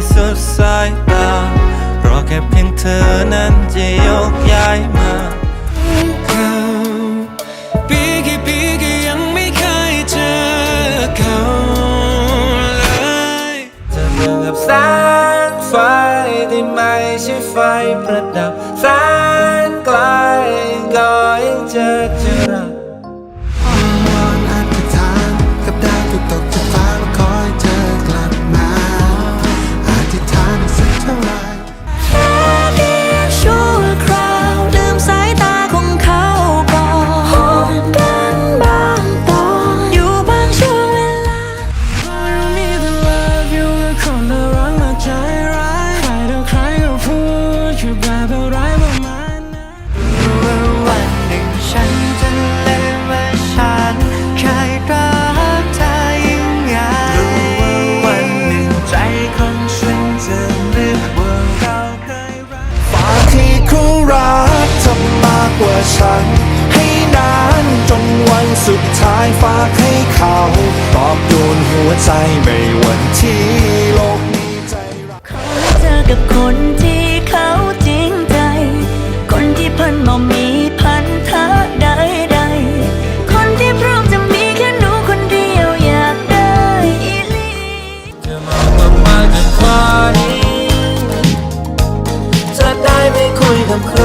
ที่สุดสายตารอแค่เพียงเธอนั้นจะยกย้ายมาปีกีปีก็ยังไม่เคยเจอเขาเลยเหอนกัแสงไฟที่ไม่ใช่ไฟประดับแสงไกล ฉัน ให้นานจนวันสุดท้ายฝากให้เขาตอบโดนหัวใจในวันที่โลกมีใจรักยขอใเจอกับคนที่เขาจริงใจ คนที่พันมองมีพันธะใดใดคนที่พร้อมจะมีแค่หนูคนเดียวอยากได้อีหลีจะมองว่ามาจนกว่านี้จะได้ไม่คุยกับใคร